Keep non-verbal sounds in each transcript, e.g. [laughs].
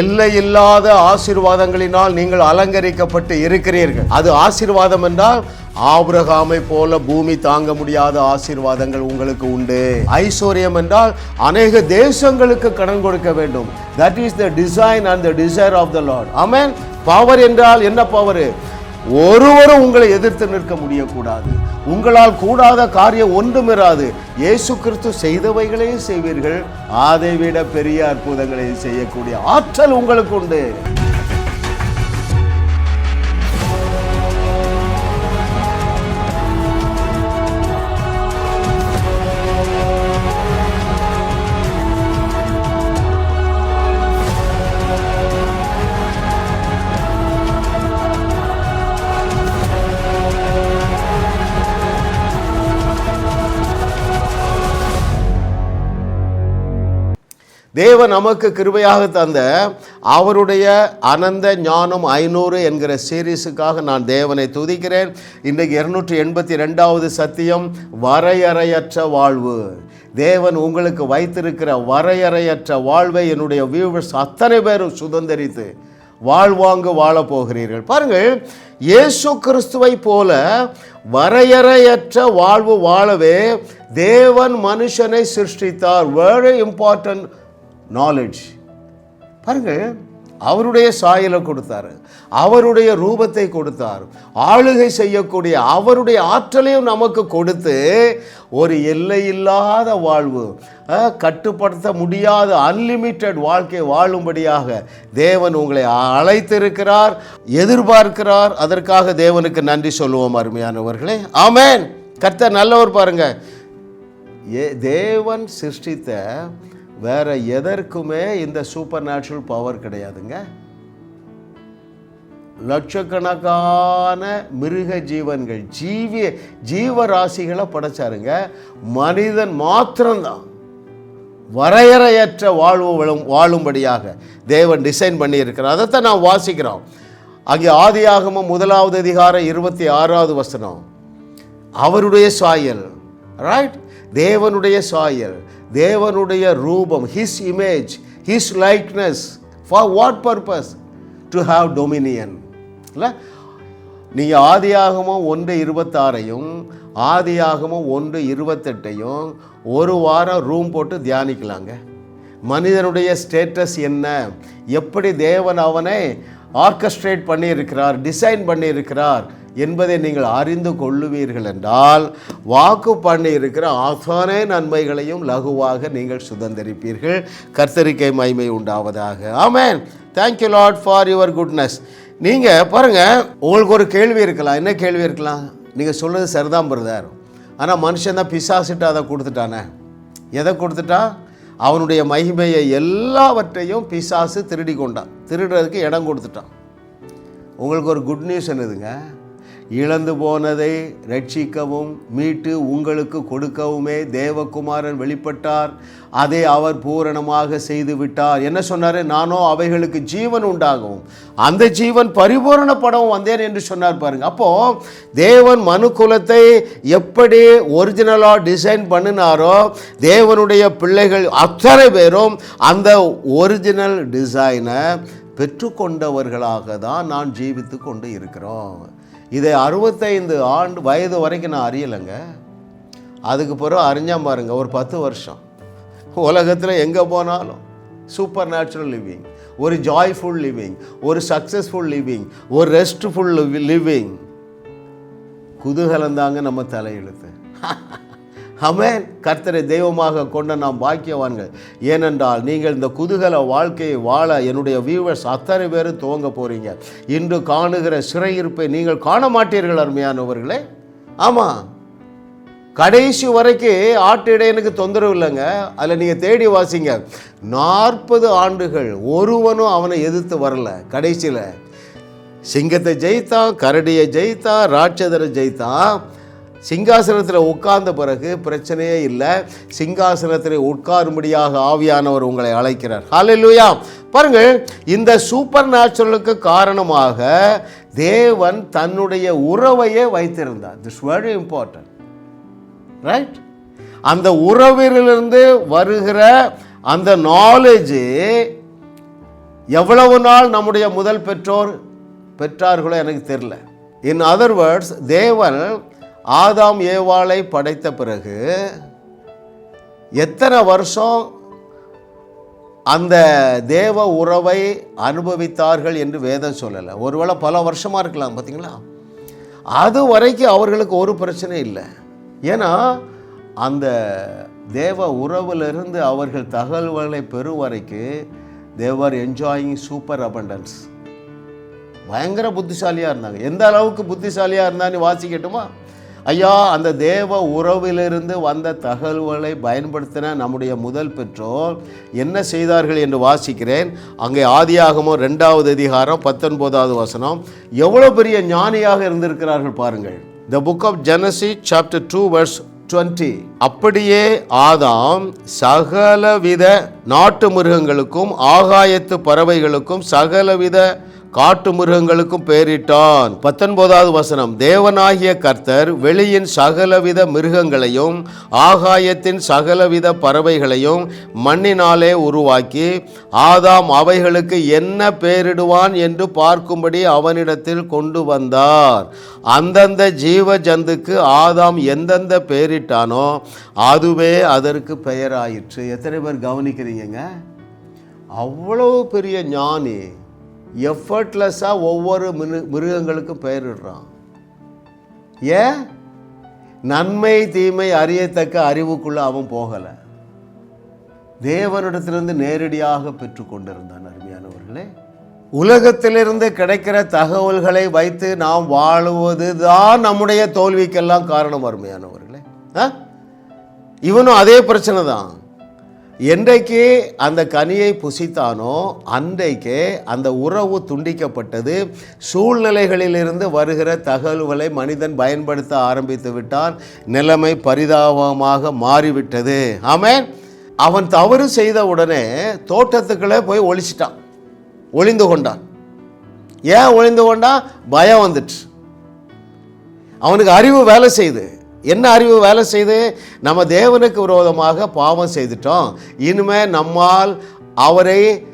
எல்லை இல்லாத ஆசீர்வாதங்களினால் நீங்கள் அலங்கரிக்கப்பட்டு இருக்கிறீர்கள். அது ஆசீர்வாதம் என்றால் ஆபிரகாமை போல பூமி தாங்க முடியாத ஆசீர்வாதங்கள் உங்களுக்கு உண்டு. ஐஸ்வர்யம் என்றால் அநேக தேசங்களுக்கு கடன் கொடுக்க வேண்டும். That is the design and the desire of the lord amen power என்றால் என்ன பவர் ஒருவரும் உங்களை எதிர்த்து நிற்க முடியக்கூடாது. உங்களால் கூடாத காரியம் ஒன்றுமிராது. இயேசு கிறிஸ்து செய்தவைகளையும் செய்வீர்கள். அதை விட பெரிய அற்புதங்களை செய்யக்கூடிய ஆற்றல் உங்களுக்கு உண்டு. தேவன் நமக்கு கிருபையாக தந்த அவருடைய அனந்த ஞானம் ஐநூறு என்கிற சீரீஸுக்காக நான் தேவனை துதிக்கிறேன். இன்றைக்கு இருநூற்றி எண்பத்தி ரெண்டாவது சத்தியம் வரையறையற்ற வாழ்வு. தேவன் உங்களுக்கு வைத்திருக்கிற வரையறையற்ற வாழ்வை என்னுடைய வியூவர்ஸ் அத்தனை பேரும் சுதந்திரித்து வாழ்வாங்கு வாழப் போகிறீர்கள். பாருங்கள் இயேசு கிறிஸ்துவை போல வரையறையற்ற வாழ்வு வாழவே தேவன் மனுஷனை சிருஷ்டித்தார். வெரி இம்பார்ட்டன்ட் நாலேஜ் பாருங்கள் அவருடைய சாயலை கொடுத்தார் அவருடைய ரூபத்தை கொடுத்தார் ஆளுகை செய்யக்கூடிய அவருடைய ஆற்றலையும் நமக்கு கொடுத்து ஒரு எல்லையில்லாத வாழ்வு கட்டுப்படுத்த முடியாத அன்லிமிட்டெட் வாழ்க்கை வாழும்படியாக தேவன் உங்களை அழைத்திருக்கிறார் எதிர்பார்க்கிறார். அதற்காக தேவனுக்கு நன்றி சொல்லுவோம் அருமையானவர்களே. ஆமேன். கர்த்தர் நல்லவர் பாருங்க. ஏ தேவன் சிருஷ்டித்த வேற எதற்குமே இந்த சூப்பர் நேச்சுரல் பவர் கிடையாதுங்க. லட்சக்கணக்கான மிருக ஜீவன்கள் ஜீவிய ஜீவராசிகளை படைச்சாருங்க. மனிதன் மாத்திரம்தான். வரையறையற்ற வாழ்வு வாழும் வாழும்படியாக தேவன் டிசைன் பண்ணியிருக்கிறார். அதைத்தான் நான் வாசிக்கிறோம். அங்கே ஆதியாகமும் முதலாவது அதிகாரம் இருபத்தி ஆறாவது வசனம். அவருடைய சாயல் ரைட் தேவனுடைய சாயல் தேவனுடைய ரூபம் his image his likeness for what purpose to have dominion இல்லை? நீங்கள் ஆதியாகமம் ஒன்று இருபத்தாறையும் ஆதியாகமம் ஒன்று இருபத்தெட்டையும் ஒரு வாரம் ரூம் போட்டு தியானிக்கலாங்க. மனிதனுடைய ஸ்டேட்டஸ் என்ன? எப்படி தேவன் அவனை ஆர்கஸ்ட்ரேட் பண்ணியிருக்கிறார் டிசைன் பண்ணியிருக்கிறார் என்பதை நீங்கள் அறிந்து கொள்ளுவீர்கள் என்றால் வாக்கு பண்ணி இருக்கிற அத்தனை நன்மைகளையும் லகுவாக நீங்கள் சுதந்திரிப்பீர்கள். கர்த்தரிக்கை மைமை உண்டாவதாக. ஆமேன். Thank you lord for your goodness நீங்கள் பாருங்கள் உங்களுக்கு ஒரு கேள்வி இருக்கலாம். என்ன கேள்வி இருக்கலாம்? நீங்கள் சொல்கிறது சரிதான் பிரதர் ஆனால் மனுஷன் தான் பிசாசிட்டு அதை கொடுத்துட்டானே. எதை கொடுத்துட்டா? அவனுடைய மகிமையை எல்லாவற்றையும் பிசாசு திருடி கொண்டான். திருடுறதுக்கு இடம் கொடுத்துட்டான். உங்களுக்கு ஒரு குட் நியூஸ் என்னதுங்க? இழந்து போனதை ரட்சிக்கவும் மீட்டு உங்களுக்கு கொடுக்கவுமே தேவகுமாரன் வெளிப்பட்டார். அதை அவர் பூரணமாக செய்து விட்டார் என்ன சொன்னார்? நானோ அவைகளுக்கு ஜீவன் உண்டாகவும் அந்த ஜீவன் பரிபூரணப்படவும் வந்தேன் என்று சொன்னார் பாருங்க. அப்போ தேவன் மனுக்குலத்தை எப்படி ஒரிஜினலாக டிசைன் பண்ணினாரோ தேவனுடைய பிள்ளைகள் அத்தனை பேரும் அந்த ஒரிஜினல் டிசைனை பெற்றுக்கொண்டவர்களாக தான் நான் ஜீவித்து கொண்டு இருக்கிறோம். இதை அறுபத்தைந்து ஆண்டு வயது வரைக்கும் நான் அறியலைங்க. அதுக்கு பிறகு அறிஞ்சால் பாருங்க ஒரு பத்து வருஷம். உலகத்தில் எங்கே போனாலும் சூப்பர் நேச்சுரல் லிவிங் ஒரு ஜாய்ஃபுல் லிவிங் ஒரு சக்ஸஸ்ஃபுல் லிவிங் ஒரு ரெஸ்ட்ஃபுல் லிவிங் குதூகலந்தாங்க நம்ம தலையெழுத்து. அமேன் கர்த்தரை தெய்வமாக கொண்ட நாம் பாக்கியவான்கள். ஏனென்றால் நீங்கள் இந்த குதூகல வாழ்க்கையை வாழ என்னுடைய வியூவர்ஸ் அத்தனை பேரும் துவங்க போகிறீங்க இன்று காணுகிற சிறையிருப்பை நீங்கள் காண மாட்டீர்கள் அருமையானவர்களே. ஆமாம் கடைசி வரைக்கும் ஆட்டு இடையனுக்கு தொந்தரவு இல்லைங்க. அதில் நீங்கள் தேடி வாசிங்க. நாற்பது ஆண்டுகள் ஒருவனும் அவனை எதிர்த்து வரல கடைசியில். சிங்கத்தை ஜெயித்தான் கரடியை ஜெயித்தான் ராட்சதரை ஜெயித்தான் சிங்காசனத்தில் உட்கார்ந்த பிறகு பிரச்சனையே இல்லை. சிங்காசனத்தில் உட்காரும்படியாக ஆவியானவர் உங்களை அழைக்கிறார். ஹalleluya. பாருங்கள் இந்த சூப்பர் நேச்சுரலுக்கு காரணமாக தேவன் தன்னுடைய உறவையே வைத்திருந்தார். திஸ் வெரி இம்பார்ட்டன்ட் ரைட் அந்த உறவிலிருந்து வருகிற அந்த நாலேஜு எவ்வளவு நாள் நம்முடைய முதல் பெற்றோர் பெற்றார்களோ எனக்கு தெரில இன் அதர் வேர்ட்ஸ் தேவன் ஆதாம் ஏவாளை படைத்த பிறகு எத்தனை வருஷம் அந்த தேவ உறவை அனுபவித்தார்கள் என்று வேதம் சொல்லலை. ஒருவேளை பல வருஷமாக இருக்கலாம் பார்த்தீங்களா அது வரைக்கும் அவர்களுக்கு ஒரு பிரச்சனை இல்லை. ஏன்னா அந்த தேவ உறவிலிருந்து அவர்கள் தகவல்களை பெறும் வரைக்கும் தேவர் என்ஜாயிங் சூப்பர் அபண்டன்ஸ் பயங்கர புத்திசாலியாக இருந்தாங்க. எந்த அளவுக்கு புத்திசாலியாக இருந்தான்னு வாசிக்கட்டுமா? ஐயா அந்த தேவ உறவிலிருந்து வந்த தகவல்களை பயன்படுத்தின நம்முடைய முதல் பெற்றோர் என்ன செய்தார்கள் என்று வாசிக்கிறேன். அங்கே ஆதியாகமோ ரெண்டாவது அதிகாரம் பத்தொன்பதாவது வசனம். எவ்வளோ பெரிய ஞானியாக இருந்திருக்கிறார்கள் பாருங்கள். The book of Genesis chapter two verse twenty அப்படியே ஆதாம் சகலவித நாட்டு மிருகங்களுக்கும் ஆகாயத்து பறவைகளுக்கும் சகலவித காட்டு மிருகங்களுக்கும் பெயரிட்டான். பத்தொன்பதாவது வசனம் தேவனாகிய கர்த்தர் வெளியின் சகலவித மிருகங்களையும் ஆகாயத்தின் சகலவித பறவைகளையும் மண்ணினாலே உருவாக்கி ஆதாம் அவைகளுக்கு என்ன பெயரிடுவான் என்று பார்க்கும்படி அவனிடத்தில் கொண்டு வந்தார். அந்தந்த ஜீவ ஜந்துக்கு ஆதாம் எந்தெந்த பெயரிட்டானோ அதுவே அதற்கு பெயராயிற்று. எத்தனை பேர் கவனிக்கிறீங்க அவ்வளோ பெரிய ஞானி. எஃபர்ட்லெஸ்ஸாக ஒவ்வொரு மிரு மிருகங்களுக்கும் பெயரிடுறான். ஏன்? நன்மை தீமை அறியத்தக்க அறிவுக்குள்ளே அவன் போகலை. தேவனிடத்திலிருந்து நேரடியாக பெற்றுக்கொண்டிருந்தான் அருமையானவர்களே. உலகத்திலிருந்து கிடைக்கிற தகவல்களை வைத்து நாம் வாழுவது தான் நம்முடைய தோல்விக்கெல்லாம் காரணம் அருமையானவர்களே. ஆ? இவனும் அதே பிரச்சனை தான் என்றைக்கு அந்த கனியை புசித்தானோ அன்றைக்கே அந்த உறவு துண்டிக்கப்பட்டது. சூழ்நிலைகளிலிருந்து வருகிற தகவல்களை மனிதன் பயன்படுத்த ஆரம்பித்து விட்டான். நிலைமை பரிதாபமாக மாறிவிட்டது. ஆமேன். அவன் தவறு செய்த உடனே தோட்டத்துக்குள்ளே போய் ஒழிச்சிட்டான் ஒளிந்து கொண்டான். ஏன் ஒளிந்து கொண்டான்? பயம் வந்துட்டு அவனுக்கு அறிவு வேலை செய்யுது என்ன அறிவு வேலை செய்து? நம்ம தேவனுக்கு விரோதமாக பாவம் செய்துட்டோம். இனிமே நம்மால் அவரை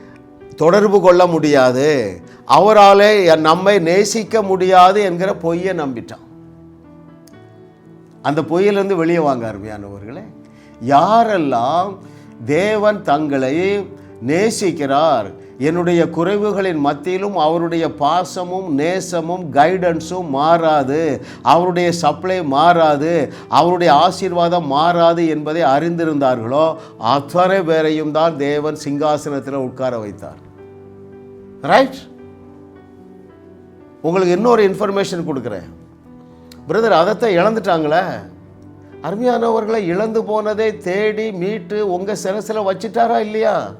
தொடர்பு கொள்ள முடியாது. அவராலே நம்மை நேசிக்க முடியாது என்கிற பொய்யை நம்பிட்டான் அந்த பொய்யிலிருந்து வெளியே வாங்க அருமையானவர்களே. யாரெல்லாம் தேவன் தங்களை நேசிக்கிறார் என்னுடைய குறைவுகளின் மத்தியிலும் அவருடைய பாசமும் நேசமும் கைடன்ஸும் மாறாது. அவருடைய சப்ளை மாறாது. அவருடைய ஆசீர்வாதம் மாறாது என்பதை அறிந்திருந்தார்களோ அத்தனை பேரையும் தான் தேவன் சிங்காசனத்தில் உட்கார வைத்தார். ரைட் உங்களுக்கு இன்னொரு இன்ஃபர்மேஷன் கொடுக்குறேன். பிரதர் அதைத்தான் இழந்துட்டாங்களே? அருமையானவர்களை இழந்து போனதை தேடி மீட்டு உங்கள் சிரசில் வச்சிட்டாரா இல்லையா?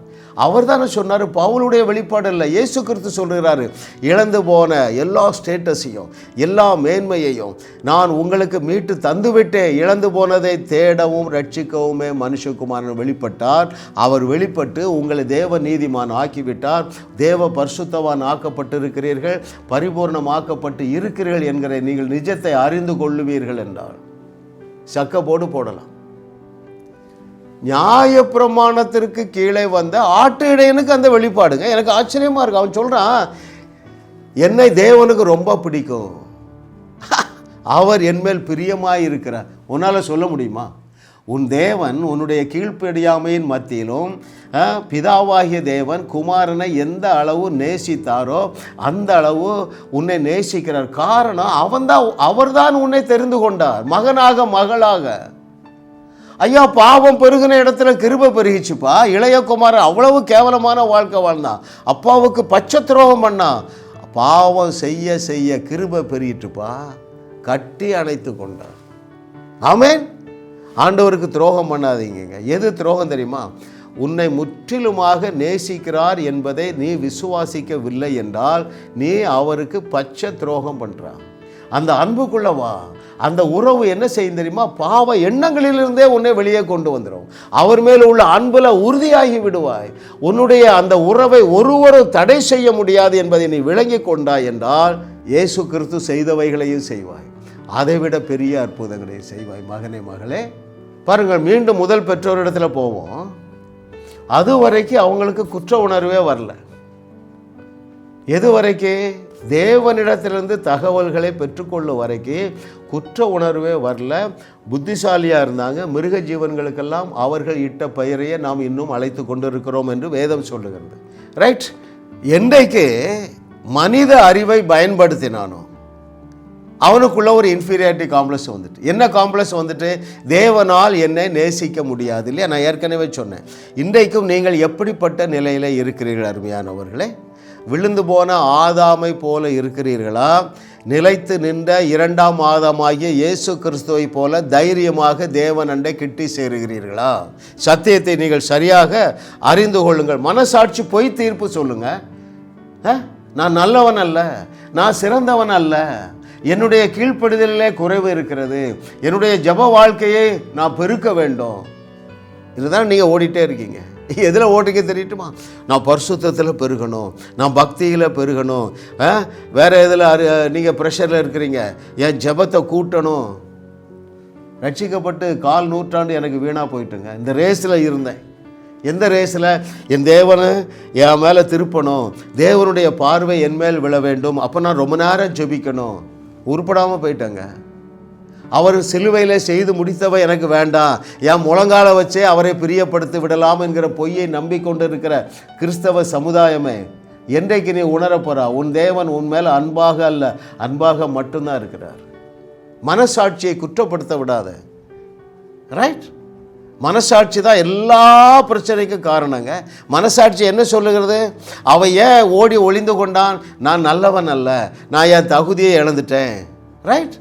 அவர் தானே சொன்னார் பவுலுடைய வெளிப்பாடு இல்லை இயேசு கிறிஸ்து சொல்கிறாரு இழந்து போன எல்லா ஸ்டேட்டஸையும் எல்லா மேன்மையையும் நான் உங்களுக்கு மீட்டு தந்துவிட்டேன். இழந்து போனதை தேடவும் ரட்சிக்கவுமே மனுஷகுமாரன் வெளிப்பட்டார். அவர் வெளிப்பட்டு உங்களை தேவ நீதிமான் ஆக்கிவிட்டார். தேவ பரிசுத்தவான் ஆக்கப்பட்டிருக்கிறீர்கள் பரிபூர்ணமாக்கப்பட்டு இருக்கிறீர்கள் என்கிற நீங்கள் நிஜத்தை அறிந்து கொள்ளுவீர்கள் என்றார். சக்க போடு போடலாம். நியாயப்பிரமாணத்திற்கு கீழே வந்த ஆட்டு இடையனுக்கு அந்த வெளிப்பாடுங்க. எனக்கு ஆச்சரியமாக இருக்கு. அவன் சொல்கிறான் என்னை தேவனுக்கு ரொம்ப பிடிக்கும். [laughs] அவர் என்மேல் பிரியமாக இருக்கிறார் உன்னால் சொல்ல முடியுமா? உன் தேவன் உன்னுடைய கீழ்ப்படியாமையின் மத்தியிலும் பிதாவாகிய தேவன் குமாரனை எந்த அளவு நேசித்தாரோ அந்த அளவு உன்னை நேசிக்கிறார். காரணம் அவன்தான் அவர்தான் உன்னை தெரிந்து கொண்டார். மகனாக மகளாக. ஐயா பாவம் பெருகின இடத்துல கிருபை பெருகிச்சுப்பா. இளையகுமாரன் அவ்வளவு கேவலமான வாழ்க்கை வாழ்ந்தான் அப்பாவுக்கு பச்சை துரோகம் பண்ணான் பாவம் செய்ய செய்ய கிருப பெருகிட்டுப்பா. கட்டி அணைத்து கொண்டான். ஆமேன். ஆண்டவருக்கு துரோகம் பண்ணாதீங்க எது துரோகம் தெரியுமா? உன்னை முற்றிலுமாக நேசிக்கிறார் என்பதை நீ விசுவாசிக்கவில்லை என்றால் நீ அவருக்கு பச்சை துரோகம் பண்ணுறான் அந்த அன்புக்குள்ள வா. அந்த உறவு என்ன செய்யும் தெரியுமா? பாவ எண்ணங்களிலிருந்தே உன்னை வெளியே கொண்டு வந்துடும் அவர் மேல் உள்ள அன்பில் உறுதியாகி விடுவாய். உன்னுடைய அந்த உறவை ஒருவரும் தடை செய்ய முடியாது என்பதை நீ விளங்கி கொண்டாய் என்றால் இயேசு கிறிஸ்து செய்தவைகளையும் செய்வாய். அதைவிட பெரிய அற்புதங்களை செய்வாய். மகனே மகளே பாருங்கள் மீண்டும் முதல் பெற்றோரிடத்தில் போவோம். அது வரைக்கும் அவங்களுக்கு குற்ற உணர்வே வரல. எது வரைக்கும் தேவனிடத்திலிருந்து தகவல்களை பெற்றுக்கொள்ளும் வரைக்கும் குற்ற உணர்வே வரல. புத்திசாலியாக இருந்தாங்க. மிருக ஜீவன்களுக்கெல்லாம் அவர்கள் இட்ட பெயரையே நாம் இன்னும் அழைத்து கொண்டிருக்கிறோம் என்று வேதம் சொல்லுகிறது. ரைட் என்றைக்கு மனித அறிவை பயன்படுத்தினானோ அவனுக்குள்ள ஒரு இன்ஃபீரியாரிட்டி காம்ப்ளெக்ஸ் வந்துட்டு. என்ன காம்ப்ளெக்ஸ் வந்துட்டு? தேவனால் என்னை நேசிக்க முடியாது இல்லையா? நான் ஏற்கனவே சொன்னேன். இன்றைக்கும் நீங்கள் எப்படிப்பட்ட நிலையில் இருக்கிறீர்கள் அருமையானவர்களே? விழுந்து போன ஆதாமை போல இருக்கிறீர்களா? நிலைத்து நின்ற இரண்டாம் ஆதாமாகிய இயேசு கிறிஸ்துவை போல தைரியமாக தேவன் அண்டை கிட்டி சேருகிறீர்களா? சத்தியத்தை நீங்கள் சரியாக அறிந்து கொள்ளுங்கள். மனசாட்சி பொய் தீர்ப்பு சொல்லுங்க. ஆ? நான் நல்லவன் அல்ல. நான் சிறந்தவன் அல்ல. என்னுடைய கீழ்ப்படுதலிலே குறைவு இருக்கிறது. என்னுடைய ஜப வாழ்க்கையை நான் பெருக்க வேண்டும். இதுதான் நீங்கள் ஓடிட்டே இருக்கீங்க. எதில் ஓட்டுக்க தெரியட்டுமா? நான் பரிசுத்தத்தில் பெருகணும். நான் பக்தியில் பெருகணும். ஆ? எதில் அரு நீங்கள் ப்ரெஷரில் இருக்கிறீங்க. என் ஜெபத்தை கூட்டணும். ரட்சிக்கப்பட்டு கால் நூற்றாண்டு எனக்கு வீணாக போயிட்டுங்க. இந்த ரேஸில் இருந்தேன். எந்த ரேஸில் என் தேவனை என் மேலே திருப்பணும். தேவனுடைய பார்வை என் மேல் விழ வேண்டும். அப்போ நான் ரொம்ப நேரம் ஜெபிக்கணும். உருப்படாமல் போயிட்டேங்க. அவர் சிலுவையில் செய்து முடித்தவை எனக்கு வேண்டாம். என் முழங்கால வச்சே அவரை பிரியப்படுத்தி விடலாம் என்கிற பொய்யை நம்பிக்கொண்டு இருக்கிற கிறிஸ்தவ சமுதாயமே என்றைக்கு நீ உணரப்போறா உன் தேவன் உன் மேல் அன்பாக அல்ல அன்பாக மட்டும்தான் இருக்கிறார். மனசாட்சியை குற்றப்படுத்த விடாத. ரைட் மனசாட்சி தான் எல்லா பிரச்சனைக்கும் காரணங்க. மனசாட்சி என்ன சொல்லுகிறது? அவன் ஏன் ஓடி ஒளிந்து கொண்டான்? நான் நல்லவன் அல்ல. நான் என் தகுதியை இழந்துட்டேன். ரைட்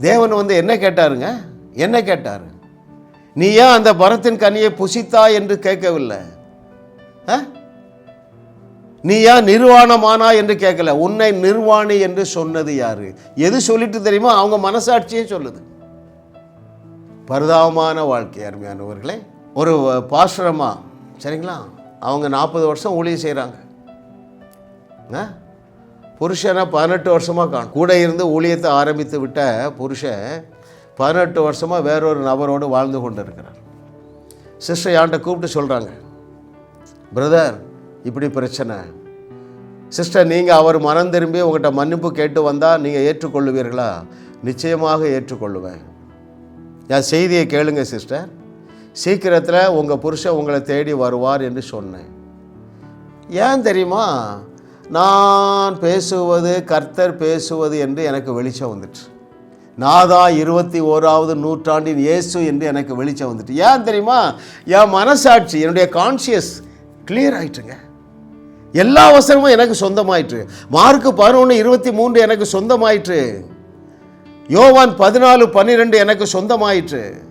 தேவன் வந்து என்ன கேட்டாருங்க? என்ன கேட்டார்? நீ ஏன் அந்த மரத்தின் கனியை புசித்தா என்று கேட்கவில்லை? ஆ? நீ ஏன் நிர்வாணமானா என்று கேட்கல? உன்னை நிர்வாணி என்று சொன்னது யாரு? எது சொல்லிட்டு தெரியுமா அவங்க மனசாட்சியே சொல்லுது. பரிதாபமான வாழ்க்கை அருமையானவர்களே. ஒரு பாசுரமா சரிங்களா? அவங்க நாற்பது வருஷம் ஊழியம் செய்கிறாங்க புருஷனை பதினெட்டு வருஷமாக காணும். கூட இருந்து ஊழியத்தை ஆரம்பித்து விட்ட புருஷன் பதினெட்டு வருஷமாக வேறொரு நபரோடு வாழ்ந்து கொண்டு இருக்கிறார் சிஸ்டர் யான்ட்ட கூப்பிட்டு சொல்கிறாங்க பிரதர் இப்படி பிரச்சனை. சிஸ்டர் நீங்கள் அவர் மனம் திரும்பி உங்கள்கிட்ட மன்னிப்பு கேட்டு வந்தால் நீங்கள் ஏற்றுக்கொள்ளுவீர்களா? நிச்சயமாக ஏற்றுக்கொள்ளுவேன். என் செய்தியை கேளுங்க சிஸ்டர். சீக்கிரத்தில் உங்கள் புருஷன் உங்களை தேடி வருவார் என்று சொன்னேன். ஏன் தெரியுமா? நான் பேசுவது கர்த்தர் பேசுவது என்று எனக்கு வெளிச்சம் வந்துட்டு நாதா இருபத்தி ஓராவது நூற்றாண்டின் இயேசு என்று எனக்கு வெளிச்சம் வந்துட்டு ஏன் தெரியுமா? என் மனசாட்சி என்னுடைய கான்சியஸ் கிளியர் ஆயிட்டுங்க. எல்லா அவசரமும் எனக்கு சொந்தமாயிற்று. மார்க்கு பதினொன்று இருபத்தி மூன்று எனக்கு சொந்தமாயிற்று. யோவான் பதினாலு பன்னிரெண்டு எனக்கு சொந்தமாயிற்று.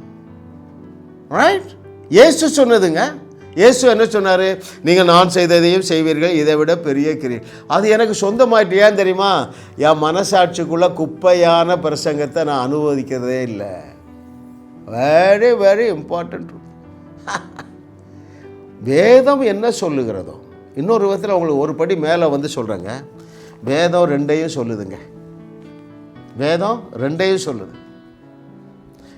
ரைட் இயேசு சொன்னதுங்க. இயேசு என்ன சொன்னார்? நீங்கள் நான் செய்ததையும் செய்வீர்கள் இதை விட பெரிய கிரி. அது எனக்கு சொந்தமாயிட்டு ஏன் தெரியுமா? என் மனசாட்சிக்குள்ள குப்பையான பிரசங்கத்தை நான் அனுபவிக்கிறதே இல்லை. வெரி வெரி இம்பார்ட்டன்ட் வேதம் என்ன சொல்லுகிறதோ இன்னொரு விதத்தில் உங்களுக்கு ஒரு படி மேலே வந்து சொல்கிறேங்க வேதம் ரெண்டையும் சொல்லுதுங்க. வேதம் ரெண்டையும் சொல்லுது.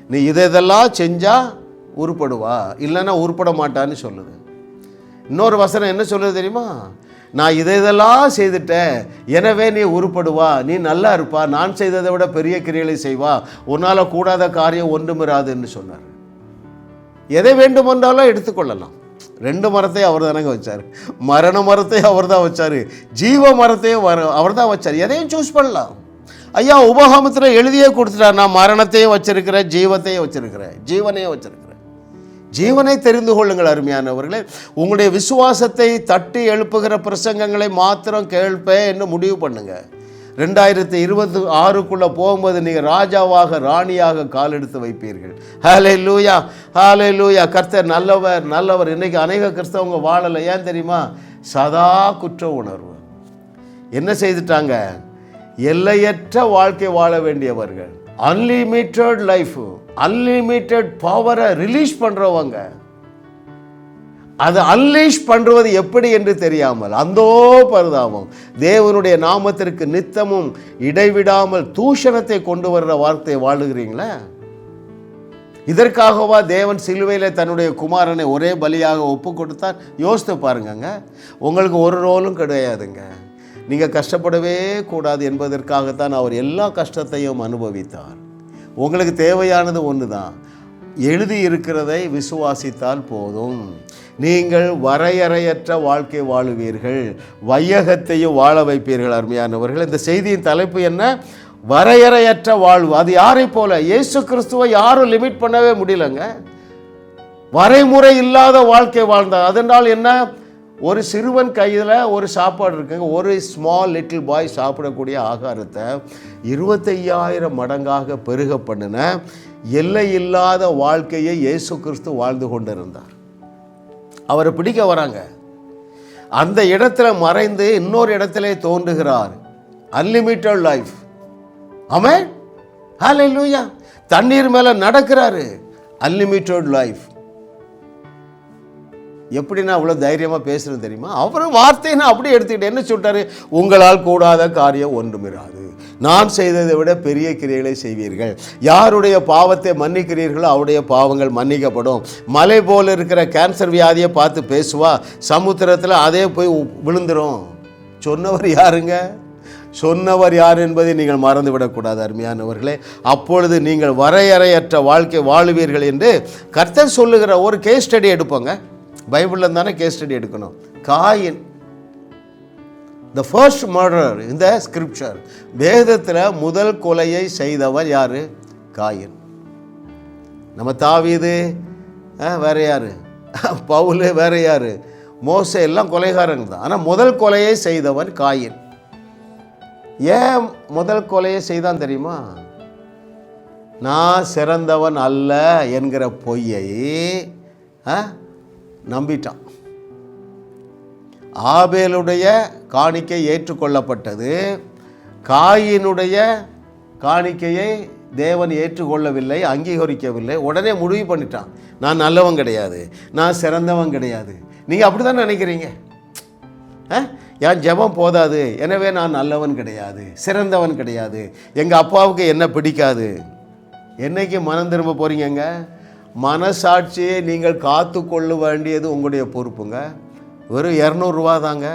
நீ இதை இதெல்லாம் செஞ்சால் உருப்படுவா? இல்லைன்னா உருப்பட மாட்டான்னு சொல்லுது. இன்னொரு வசனம் என்ன சொல்லுது தெரியுமா? நான் இதை இதெல்லாம் செய்துட்டேன். எனவே நீ உருப்படுவா. நீ நல்லா இருப்பா. நான் செய்ததை விட பெரிய கிரியலை செய்வா. உன்னால் கூடாத காரியம் ஒன்றுமிராதுன்னு சொன்னார். எதை வேண்டுமென்றாலும் எடுத்துக்கொள்ளலாம். ரெண்டு மரத்தையும் அவர் தானங்க வச்சார். மரண மரத்தையும் அவர் தான் வச்சார். ஜீவ மரத்தையும் வர அவர் தான் வச்சார். எதையும் சூஸ் பண்ணலாம். ஐயா உபகாமத்தில் எழுதியே கொடுத்துட்டார். நான் மரணத்தையும் வச்சிருக்கிறேன் ஜீவத்தையும் வச்சிருக்கிறேன். ஜீவனையும் வச்சுருக்கிறேன். ஜீவனை தெரிந்து கொள்ளுங்கள் அருமையானவர்களே. உங்களுடைய விசுவாசத்தை தட்டி எழுப்புகிற பிரசங்கங்களை மாத்திரம் கேள்ப்பேன் என்று முடிவு பண்ணுங்க. ரெண்டாயிரத்தி இருபத்தி ஆறுக்குள்ளே போகும்போது நீங்கள் ராஜாவாக ராணியாக கால் எடுத்து வைப்பீர்கள். ஹாலே லூயா ஹாலே லூயா கர்த்தர் நல்லவர் நல்லவர். இன்றைக்கி அநேக கிறிஸ்தவங்க வாழலை. ஏன் தெரியுமா? சதா குற்ற உணர்வு. என்ன செய்துட்டாங்க? எல்லையற்ற வாழ்க்கை வாழ வேண்டியவர்கள். அன்லிமிட்டெட் லைஃப் அன்லிமிட்டெட் பவரை ரிலீஸ் பண்ணுறவங்க அது அன்லீஷ் பண்ணுவது எப்படி என்று தெரியாமல் அந்தோ பரிதாபம். தேவனுடைய நாமத்திற்கு நித்தமும் இடைவிடாமல் தூஷணத்தை கொண்டு வர்ற வார்த்தையை வாழுகிறீங்களே? இதற்காகவா தேவன் சிலுவையில் தன்னுடைய குமாரனை ஒரே பலியாக ஒப்பு கொடுத்தார்? யோசித்து பாருங்கங்க. உங்களுக்கு ஒரு ரோலும் கிடையாதுங்க. நீங்கள் கஷ்டப்படவே கூடாது என்பதற்காகத்தான் அவர் எல்லா கஷ்டத்தையும் அனுபவித்தார். உங்களுக்கு தேவையானது ஒன்று தான் எழுதி இருக்கிறதை விசுவாசித்தால் போதும். நீங்கள் வரையறையற்ற வாழ்க்கை வாழுவீர்கள். வையகத்தையும் வாழ வைப்பீர்கள் அருமையானவர்கள். இந்த செய்தியின் தலைப்பு என்ன? வரையறையற்ற வாழ்வு. அது யாரை போல? இயேசு கிறிஸ்துவை யாரும் லிமிட் பண்ணவே முடியலங்க. வரைமுறை இல்லாத வாழ்க்கை வாழ்ந்தார். அதனால் என்ன? ஒரு சிறுவன் கையில் ஒரு சாப்பாடு இருக்குங்க. ஒரு ஸ்மால் லிட்டில் பாய் சாப்பிடக்கூடிய ஆகாரத்தை இருபத்தையாயிரம் மடங்காக பெருக பண்ணின எல்லை இல்லாத வாழ்க்கையை இயேசு கிறிஸ்து வாழ்ந்து கொண்டிருந்தார். அவரை பிடிக்க வராங்க. அந்த இடத்துல மறைந்து இன்னொரு இடத்துல தோன்றுகிறார். அன்லிமிட்டட் லைஃப் ஆமே லூயா தண்ணீர் மேலே நடக்கிறாரு. அன்லிமிட்டட் லைஃப் எப்படி நான் அவ்வளோ தைரியமாக பேசுகிறது தெரியுமா? அவரும் வார்த்தையை நான் அப்படியே எடுத்துக்கிட்டேன். என்ன சொல்லிட்டாரு? உங்களால் கூடாத காரியம் ஒன்றுமிராது நான் செய்ததை விட பெரிய கிரியைகளை செய்வீர்கள். யாருடைய பாவத்தை மன்னிக்கிறீர்களோ அவருடைய பாவங்கள் மன்னிக்கப்படும். மலை போல் இருக்கிற கேன்சர் வியாதியை பார்த்து பேசுவா சமுத்திரத்தில் அதே போய் விழுந்துடும் சொன்னவர் யாருங்க? சொன்னவர் யார் என்பதை நீங்கள் மறந்துவிடக்கூடாது அருமையானவர்களே. அப்பொழுது நீங்கள் வரையறையற்ற வாழ்க்கை வாழுவீர்கள் என்று கர்த்தர் சொல்லுகிற ஒரு கேஸ் ஸ்டடி எடுப்போங்க. பைபிளில் தானே கேஸ் ஸ்டடி எடுக்கணும். காயின் த ஃபர்ஸ்ட் மர்டர் இந்த ஸ்கிரிப்சர் வேதத்தில் முதல் கொலையை செய்தவர் யார்? காயின். நம்ம தாவீது ஆ, வேற யார்? பவுல் வேற யார்? மோச எல்லாம் கொலைகாரங்க தான். ஆனால் முதல் கொலையை செய்தவன் காயின். ஏன் முதல் கொலையை செய்தான் தெரியுமா? நான் சிறந்தவன் அல்ல என்கிற பொய்யை ஆ, நம்பிட்டான். ஆபேலுடைய காணிக்கை ஏற்றுக்கொள்ளப்பட்டது. காயினுடைய காணிக்கையை தேவன் ஏற்றுக்கொள்ளவில்லை அங்கீகரிக்கவில்லை. உடனே முடிவு பண்ணிட்டான். நான் நல்லவன் கிடையாது. நான் சிறந்தவன் கிடையாது. நீங்கள் அப்படி தான் நினைக்கிறீங்க? ஆ? என் ஜெபம் போதாது. எனவே நான் நல்லவன் கிடையாது. சிறந்தவன் கிடையாது. எங்கள் அப்பாவுக்கு என்ன பிடிக்காது? என்னைக்கு மனம் திரும்ப போகிறீங்கங்க மனசாட்சியை நீங்கள் காத்து கொள்ள வேண்டியது உங்களுடைய பொறுப்புங்க. வெறும் இரநூறுவா தாங்க.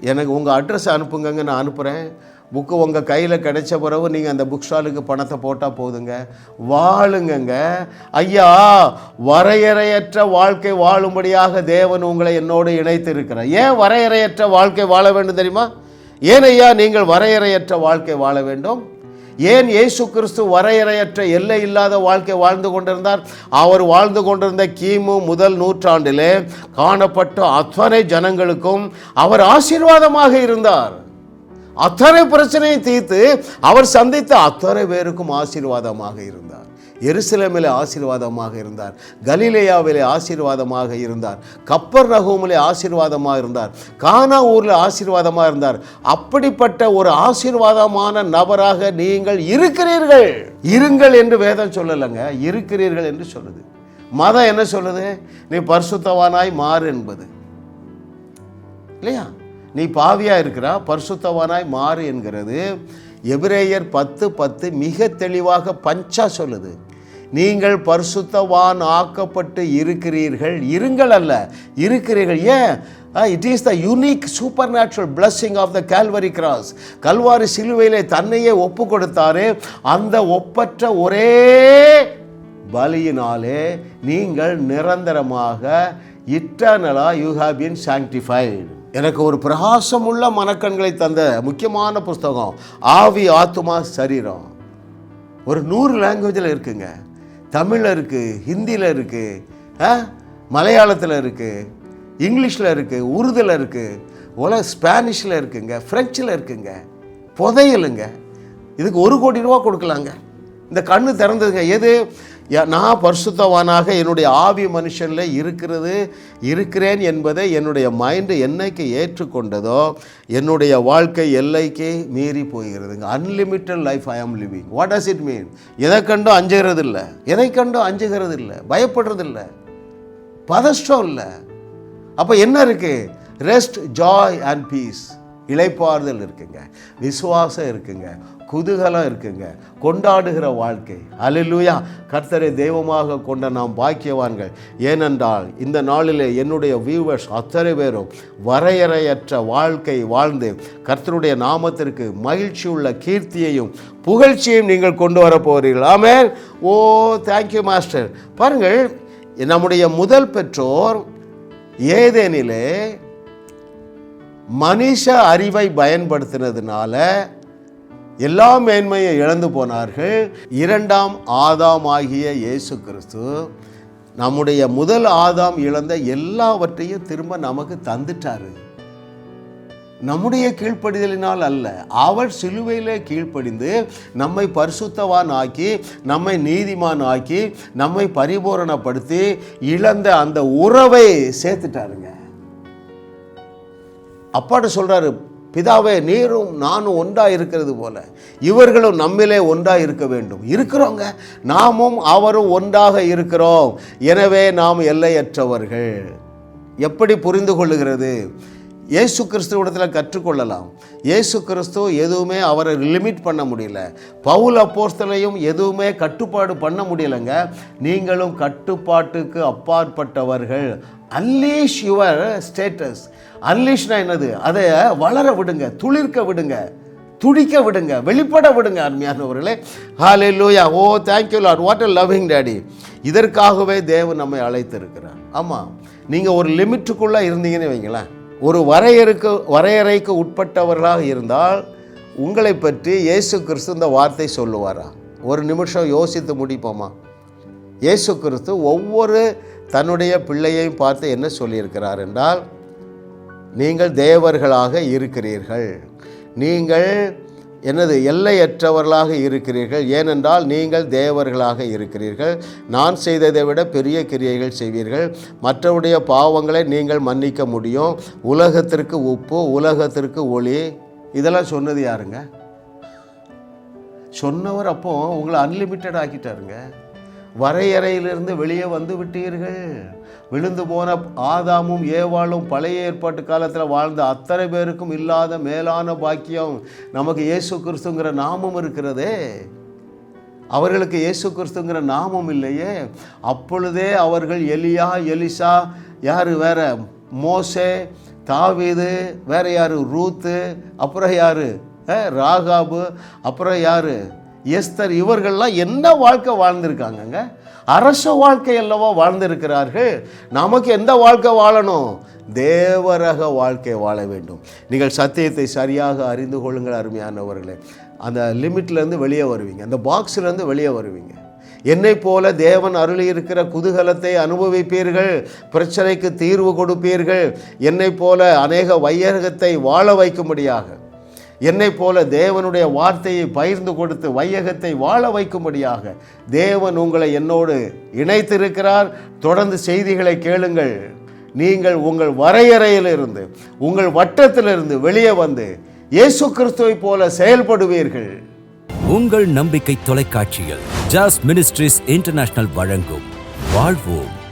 எனக்கு உங்கள் அட்ரஸ் அனுப்புங்கங்க நான் அனுப்புகிறேன் புக்கு உங்கள் கையில் கிடைச்ச பிறகு நீங்கள் அந்த புக் ஸ்டாலுக்கு பணத்தை போட்டால் போதுங்க. வாழுங்கங்க. ஐயா வரையறையற்ற வாழ்க்கை வாழும்படியாக தேவன் உங்களை என்னோடு இணைத்து இருக்கிறார் ஏன் வரையறையற்ற வாழ்க்கை வாழ வேண்டும் தெரியுமா? ஏன் ஐயா நீங்கள் வரையறையற்ற வாழ்க்கை வாழ வேண்டும்? ஏன் இயேசு கிறிஸ்து வரையறையற்ற எல்லை இல்லாத வாழ்க்கை வாழ்ந்து கொண்டிருந்தார்? அவர் வாழ்ந்து கொண்டிருந்த கிமு முதல் நூற்றாண்டிலே காணப்பட்ட அத்தனை ஜனங்களுக்கும் அவர் ஆசீர்வாதமாக இருந்தார். அத்தனை பிரச்சனையை தீர்த்து அவர் சந்தித்த அத்தனை பேருக்கும் ஆசீர்வாதமாக இருந்தார். எருசலேமிலே ஆசீர்வாதமாக இருந்தார். கலிலேயாவிலே ஆசீர்வாதமாக இருந்தார். கப்பர் நகூமிலே ஆசீர்வாதமாக இருந்தார். கானா ஊரில் ஆசீர்வாதமாக இருந்தார். அப்படிப்பட்ட ஒரு ஆசீர்வாதமான நபராக நீங்கள் இருக்கிறீர்கள். இருங்கள் என்று வேதம் சொல்லலைங்க. இருக்கிறீர்கள் என்று சொல்லுது. மதம் என்ன சொல்லுது? நீ பரிசுத்தவானாய் மாறு என்பது. இல்லையா? நீ பாவியாக இருக்கிறா பரிசுத்தவானாய் மாறு என்கிறது. எபிரேயர் பத்து பத்து மிக தெளிவாக பஞ்சா சொல்லுது. நீங்கள் பரிசுத்தவான் ஆக்கப்பட்டு இருக்கிறீர்கள். இருங்கள் அல்ல. இருக்கிறீர்கள். ஏன்? It is the unique supernatural blessing of the Calvary cross Kalvari சிலுவையிலே தன்னையே ஒப்பு கொடுத்தாரு. அந்த ஒப்பற்ற ஒரே பலியினாலே நீங்கள் நிரந்தரமாக இட்டர்னலாக யூ ஹாவ் பீன் சாங்டிஃபைடு எனக்கு ஒரு பிரகாசமுள்ள மனக்கண்களை தந்த முக்கியமான புஸ்தகம் ஆவி ஆத்மா சரீரம். ஒரு நூறு லாங்குவேஜில் இருக்குங்க. தமிழில் இருக்குது ஹிந்தியில் இருக்குது மலையாளத்தில் இருக்குது இங்கிலீஷில் இருக்குது உருதில் இருக்குது உலக ஸ்பானிஷில் இருக்குங்க ஃப்ரெஞ்சில் இருக்குங்க புதையலுங்க. இதுக்கு ஒரு கோடி ரூபா கொடுக்கலாங்க. இந்த கண்ணு திறந்ததுங்க. எது? நான் பரிசுத்தவானாக என்னுடைய ஆவி மனுஷனில் இருக்கிறது இருக்கிறேன் என்பதை என்னுடைய மைண்டு என்னைக்கு ஏற்றுக்கொண்டதோ என்னுடைய வாழ்க்கை எல்லைக்கு மீறி போகிறதுங்க. Unlimited life I am living what does it mean எதை கண்டும் அஞ்சுகிறது இல்லை எதை கண்டும் அஞ்சுகிறது இல்லை பயப்படுறது இல்லை பதஷ்டம் இல்லை. அப்போ என்ன இருக்குது ரெஸ்ட் ஜாய் அண்ட் பீஸ் இளைப்பாறுதல் இருக்குங்க. விசுவாசம் இருக்குங்க. குதூகலம் இருக்குங்க. கொண்டாடுகிற வாழ்க்கை. அல்லேலூயா கர்த்தரை தெய்வமாக கொண்ட நாம் பாக்கியவான்கள். ஏனென்றால் இந்த நாளிலே என்னுடைய வியூவர்ஸ் அத்தனை பேரும் வரையறையற்ற வாழ்க்கை வாழ்ந்து கர்த்தருடைய நாமத்திற்கு மகிழ்ச்சி உள்ள கீர்த்தியையும் புகழ்ச்சியையும் நீங்கள் கொண்டு வர போகிறீர்கள். ஆமே ஓ தேங்க்யூ மாஸ்டர் பாருங்கள் நம்முடைய முதல் பெற்றோர் ஏதேனிலே மனுஷ அறிவை பயன்படுத்தினதுனால எல்லா மேன்மையை இழந்து போனார்கள். இரண்டாம் ஆதாம் ஆகிய இயேசு கிறிஸ்து நம்முடைய முதல் ஆதாம் இழந்த எல்லாவற்றையும் திரும்ப நமக்கு தந்துட்டாரு. நம்முடைய கீழ்ப்படிதலினால் அல்ல அவர் சிலுவையிலே கீழ்ப்படிந்து நம்மை பரிசுத்தவான் ஆக்கி நம்மை நீதிமான் ஆக்கி நம்மை பரிபூரணப்படுத்தி இழந்த அந்த உறவை சேர்த்துட்டாருங்க. அப்பாட்ட சொல்கிறாரு பிதாவே நீரும் நானும் ஒன்றாக இருக்கிறது போல இவர்களும் நம்மிலே ஒன்றாக இருக்க வேண்டும். இருக்கிறோங்க. நாமும் அவரும் ஒன்றாக இருக்கிறோம். எனவே நாம் எல்லையற்றவர்கள். எப்படி புரிந்து கொள்ளுகிறது? இயேசு கிறிஸ்துவிடத்தில் கற்றுக்கொள்ளலாம். இயேசு கிறிஸ்து எதுவுமே அவரை லிமிட் பண்ண முடியல. பவுல் அப்போஸ்தலையும் எதுவுமே கட்டுப்பாடு பண்ண முடியலைங்க. நீங்களும் கட்டுப்பாட்டுக்கு அப்பாற்பட்டவர்கள். அன்லீஷ் யுவர் ஸ்டேட்டஸ் அன்லீஷ்னா என்னது? அதை வளர விடுங்க துளிர்க்க விடுங்க துடிக்க விடுங்க வெளிப்பட விடுங்க அருமையானவர்களே. Hallelujah oh thank you lord what a loving daddy இதற்காகவே தேவன் நம்மை அழைத்திருக்கிறார். ஆமாம் நீங்கள் ஒரு லிமிட்டுக்குள்ளே இருந்தீங்கன்னு வைங்களேன். ஒரு வரையறுக்கு வரையறைக்கு உட்பட்டவர்களாக இருந்தால் உங்களை பற்றி இயேசு கிறிஸ்து இந்த வார்த்தை சொல்லுவாரா? ஒரு நிமிஷம் யோசித்து முடிப்போமா? இயேசு கிறிஸ்து ஒவ்வொரு தன்னுடைய பிள்ளையையும் பார்த்து என்ன சொல்லியிருக்கிறார் என்றால் நீங்கள் தேவர்களாக இருக்கிறீர்கள். நீங்கள் என்னது எல்லையற்றவர்களாக இருக்கிறீர்கள். ஏனென்றால் நீங்கள் தேவர்களாக இருக்கிறீர்கள். நான் செய்ததை விட பெரிய கிரியைகள் செய்வீர்கள். மற்றவருடைய பாவங்களை நீங்கள் மன்னிக்க முடியும். உலகத்திற்கு உப்பு உலகத்திற்கு ஒளி. இதெல்லாம் சொன்னது யாருங்க? சொன்னவர் அப்போ உங்களை அன்லிமிட்டட் ஆக்கிட்டாருங்க. வரையறையிலிருந்து வெளியே வந்து விட்டீர்கள். விழுந்து போன ஆதாமும் ஏவாளும் பழைய ஏற்பாட்டு காலத்தில் வாழ்ந்த அத்தனை பேருக்கும் இல்லாத மேலான பாக்கியம் நமக்கு இயேசு கிறிஸ்துங்கிற நாமம் இருக்கிறதே. அவர்களுக்கு இயேசு கிறிஸ்துங்கிற நாமம் இல்லையே. அப்பொழுதே அவர்கள் எலியா எலிசா யார் வேற? மோசே தாவீது வேற யார்? ரூத்து அப்புறம் யார்? ராகாபு அப்புறம் யார்? எஸ்தர் இவர்கள்லாம் என்ன வாழ்க்கை வாழ்ந்திருக்காங்கங்க? அரச வாழ்க்கை அல்லவா வாழ்ந்திருக்கிறார்கள்? நமக்கு எந்த வாழ்க்கை வாழணும்? தேவரக வாழ்க்கை வாழ வேண்டும். நீங்கள் சத்தியத்தை சரியாக அறிந்து கொள்ளுங்கள் அருமையானவர்களே. அந்த லிமிட்லேருந்து வெளியே வருவீங்க. அந்த பாக்ஸ்லேருந்து வெளியே வருவீங்க. என்னை போல தேவன் அருளி இருக்கிற குதூகலத்தை அனுபவிப்பீர்கள். பிரச்சனைக்கு தீர்வு கொடுப்பீர்கள். என்னை போல அநேக வையகத்தை வாழ வைக்கும்படியாக. என்னை போல தேவனுடைய வார்த்தையை பகிர்ந்து கொடுத்து வையகத்தை வாழ வைக்கும்படியாக தேவன் உங்களை என்னோடு இணைத்திருக்கிறார். தொடர்ந்து செய்திகளை கேளுங்கள். நீங்கள் உங்கள் வரையறையிலிருந்து உங்கள் வட்டத்திலிருந்து வெளியே வந்து இயேசு கிறிஸ்துவை போல செயல்படுவீர்கள். உங்கள் நம்பிக்கை தொலைக்காட்சியில் ஜாஸ் மினிஸ்ட்ரிஸ் இன்டர்நேஷனல் வழங்கும். வாழ்வோம்.